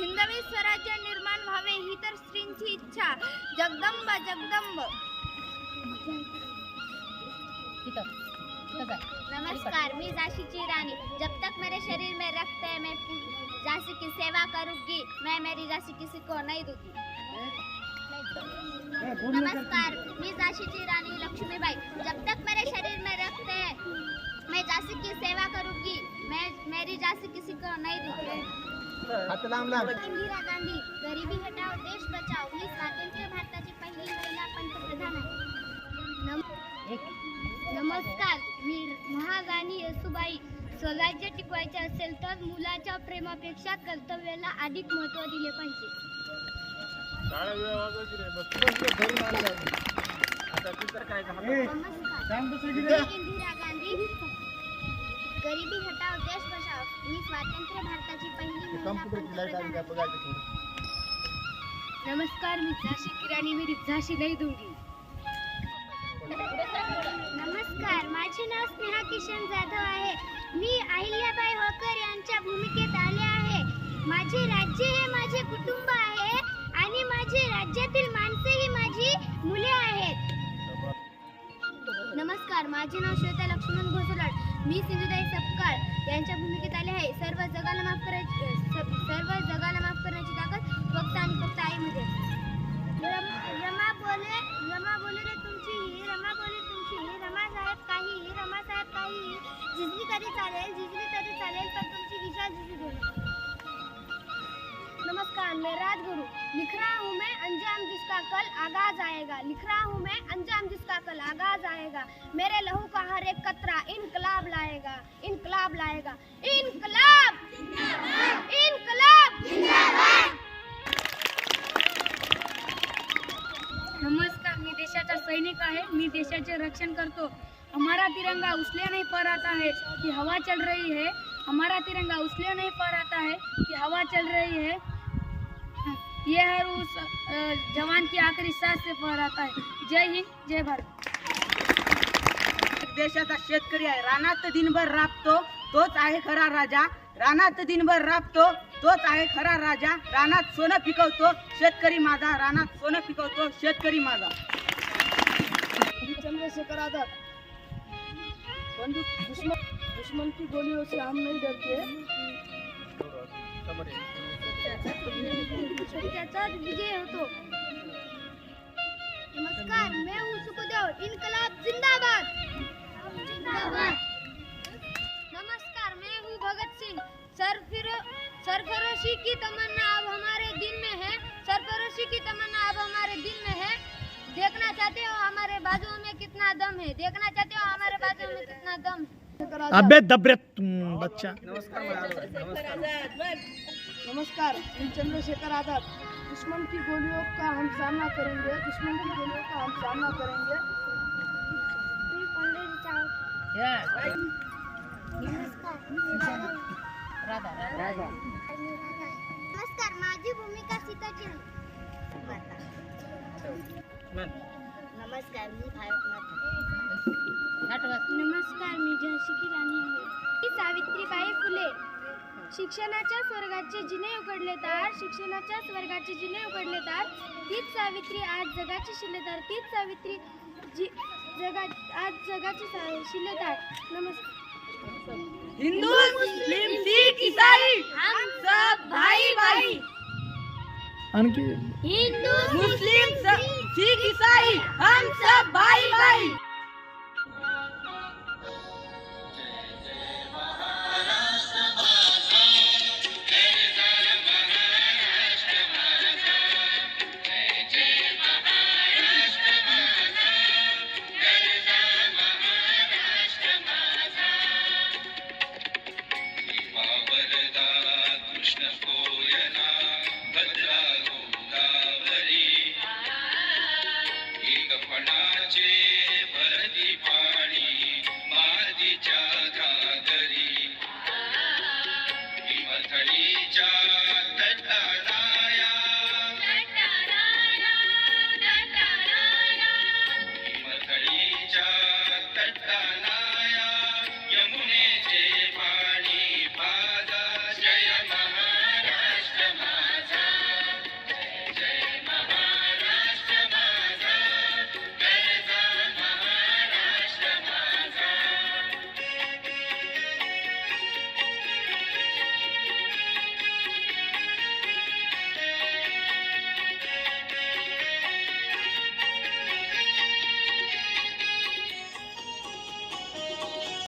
हिंदवी स्वराज्य निर्माण वावे हितर स्त्रींची इच्छा. जगदंब जगदंब. नमस्कार मी झाशीची रानी जब तक मेरे शरीर में रक्त है मैं झांसी की सेवा करूँगी. मैं मेरी झांसी किसी को नहीं दूँगी. नमस्कार मी झाशीची रानी लक्ष्मीबाई. जब तक मेरे शरीर में रक्त है मैं झांसी की सेवा करूँगी. मैं मेरी झांसी किसी को नहीं दूँगी. हात लांब लांब. इंदिरा गांधी गरिबी हटाओ देश बचाओ. मी स्वातंत्र्य भारताची पहिली महिला पंतप्रधान आहे नम- नमस्कार मी महागाणी येसुबाई. स्वराज्य टिकवायचे असेल तर मुलाच्या प्रेमापेक्षा कर्तव्याला अधिक महत्त्व दिले पाहिजे. नमस्कार. इंदिरा गांधी. गरिबी हटाओ देश बचाओ। मी स्वातंत्र्य भारताची पहिली महिला पंतप्रधान नमस्कार मी झाशी किराणी मी झाशी नाही दूंगी नमस्कार माझे नाव स्नेहा किशन जाधव आहे. मी अहिल्याबाई होळकर यांच्या भूमिकेत आले आहे. माझे राज्य हे माझे कुटुंब आहे आणि माझे राज्यातील माणसे ही माझी मुले आहेत. नमस्कार माझे नाव श्वेता लक्ष्मण घोसलाट मी सिंधुताई सपकाळ यांच्या भूमिकेत आले आहे. सर्व जगाला माफ करायची स- सर्व जगाला माफ करण्याची ताकद फक्त आणि फक्त आईमध्ये. नमस्कार मैं राजगुरु। लिख रहा हूँ मैं अंजाम जिसका कल आगाज़ आएगा। लिख रहा हूँ मैं अंजाम जिसका कल आगाज़ आएगा। मेरे लहू का हर एक कतरा इनकलाब लाएगा। इनकलाब लाएगा। इनकलाब! इनकलाब! नमस्कार मी देशाचा सैनिक आहे. मी देशाचे रक्षण करतो. हमारा तिरंगा उसलिए नहीं फहराता है कि हवा चल रही है. हमारा तिरंगा उसलिए नहीं फहराता है कि हवा चल रही है. ये हर उस जवान की आखिरी सांस से फहराता है। जय हिंद जय भारत। देशाचा शेतकरी आहे. रानात दिनभर राबतो तोच आहे खरा राजा. रानात दिनभर राबतो तोच आहे खरा राजा. रानात सोनं पिकवतो शेतकरी माझा. रानात सोनं पिकवतो शेतकरी माझा. चंद्रशेखर बंदूक दुश्मन दुश्मन की गोलियों से हम नहीं डरते. नमस्कार मैं हूँ सुखदेव इनकलाब जिंदाबाद जिंदाबाद नमस्कार मैं हूँ भगत सिंह सरफिर सरफरोशी की तमन्ना अब हमारे दिन में है सरफरोशी की तमन्ना अब हमारे दिन में है देखना चाहते हो हमारे बाजुओं में कितना दम है? देखना चाहते हो हमारे बाजुओं में कितना दम है? अबे दबरे तुम बच्चा। नमस्कार चंद्रशेखर आज़ाद। दुश्मन की गोलियों का हम सामना करेंगे। दुश्मन की गोलियों का हम सामना करेंगे। नमस्कार माझी भूमिका सीताची माता नमस्कार मी भारत माता. नमस्कार मी झाशी की राणी आहे. मी सावित्रीबाई फुले. शिक्षणाच्या स्वर्गाचे जिने उघडले तर शिक्षणाच्या स्वर्गाचे जिने उघडले तर तीच सावित्री आज जगाची शिलेदार. तीच सावित्री जी जगा आज जगाची सा- शिलेदार. नमस्कार. हिंदू मुस्लिम सिख ईसाई हम सब भाई भाई. आणखी हिंदू मुस्लिम सिख ईसाई हम सब भाई भाई.